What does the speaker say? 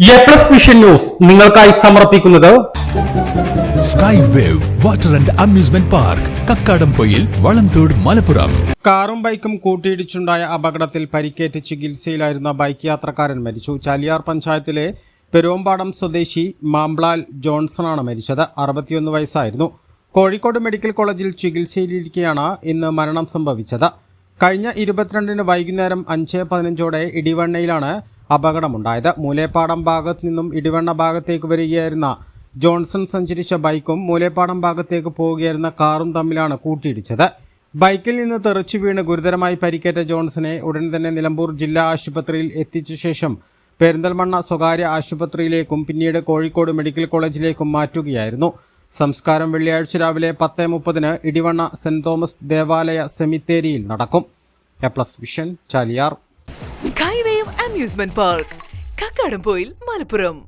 A plus vision news നിങ്ങൾക്കായി സമർപ്പിക്കുന്നത് sky wave water and amusement park Kakkadampoyil Valamthode Malappuram കാറും ബൈക്കും കൂട്ടിയിടിച്ചുണ്ടായ അപകടത്തിൽ പരിക്കേറ്റ് ചികിത്സയിലായിരുന്ന ബൈക്ക് യാത്രക്കാരൻ മരിച്ചു. ചാലിയാർ പഞ്ചായത്തിലെ പെരുവമ്പാടം സ്വദേശി മാംബ്ലാൽ ജോൺസണാണ് മരിച്ചത്. അറുപത്തിയൊന്ന് വയസ്സായിരുന്നു. കോഴിക്കോട് മെഡിക്കൽ കോളേജിൽ ചികിത്സയിലിരിക്കെയാണ് ഇന്ന് മരണം സംഭവിച്ചത്. കഴിഞ്ഞ ഇരുപത്തിരണ്ടിന് വൈകുന്നേരം അഞ്ച് പതിനഞ്ചോടെ ഇടിവണ്ണയിലാണ് അപകടമുണ്ടായത്. മൂലേപ്പാടം ഭാഗത്ത് നിന്നും ഇടിവണ്ണ ഭാഗത്തേക്ക് വരികയായിരുന്ന ജോൺസൺ സഞ്ചരിച്ച ബൈക്കും മൂലേപ്പാടം ഭാഗത്തേക്ക് പോവുകയായിരുന്ന കാറും തമ്മിലാണ് കൂട്ടിയിടിച്ചത്. ബൈക്കിൽ നിന്ന് തെറിച്ചു വീണ് ഗുരുതരമായി പരിക്കേറ്റ ജോൺസനെ ഉടൻ തന്നെ നിലമ്പൂർ ജില്ലാ ആശുപത്രിയിൽ എത്തിച്ച ശേഷം പെരിന്തൽമണ്ണ സ്വകാര്യ ആശുപത്രിയിലേക്കും പിന്നീട് കോഴിക്കോട് മെഡിക്കൽ കോളേജിലേക്കും മാറ്റുകയായിരുന്നു. സംസ്കാരം വെള്ളിയാഴ്ച രാവിലെ പത്ത് മുപ്പതിന് ഇടിവണ്ണ സെന്റ് തോമസ് ദേവാലയ സെമിത്തേരിയിൽ നടക്കും. A plus vision Chaliyar. Sky wave amusement park Kakkadampoyil Malappuram.